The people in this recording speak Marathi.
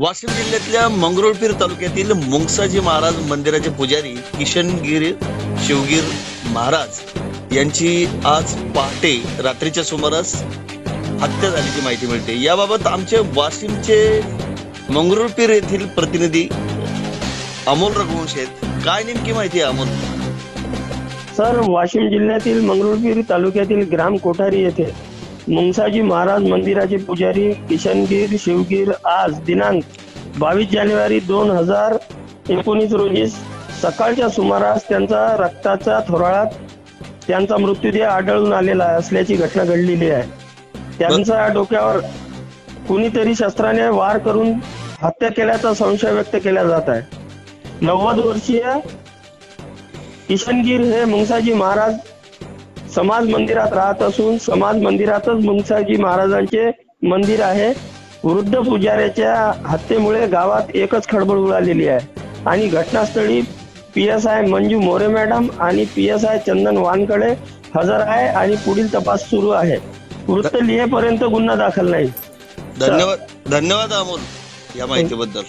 वाशिम जिल्ह्यातल्या मंगरुळपीर तालुक्यातील मुंगसाजी महाराज मंदिराचे पुजारी किशनगीर शिवगीर महाराज यांची आज पहाटे रात्रीच्या सुमारास हत्या झाल्याची माहिती मिळते. याबाबत आमचे वाशिमचे मंगरुळपीर येथील प्रतिनिधी अमोल रघुवंश आहेत. काय नेमकी माहिती आहे अमोल? सर वाशिम जिल्ह्यातील मंगरुळपीर तालुक्यातील ग्राम कोठारी येथे मुंगसाजी महाराज मंदिराचे पुजारी किशनगीर शिवगीर आज दिनांक बावीस जानेवारी दोन हजार एकोणीस रोजी सकाळच्या सुमारास त्यांचा रक्ताच्या थोराळात त्यांचा मृत्यूदेह आढळून आलेला असल्याची घटना घडलेली आहे. त्यांच्या डोक्यावर कुणीतरी शस्त्राने वार करून हत्या केल्याचा संशय व्यक्त केला जात आहे. नव्वद वर्षीय किशनगीर हे मुंगसाजी महाराज समाज मंदिरात राहत असून समाज मंदिरातच मुंगसाजी महाराजांचे मंदिर आहे. वृद्ध पुजाऱ्याच्या हत्येमुळे गावात एकच खळबळ उडालेली आहे. आणि घटनास्थळी P S I Manju More madam आणि P S I Chandan Wankhade हजर आहे आणि पुढील तपास सुरू आहे. वृत्त लिहेपर्यंत गुन्हा दाखल नाही. धन्यवाद धन्यवाद अमोल या माहितीबद्दल.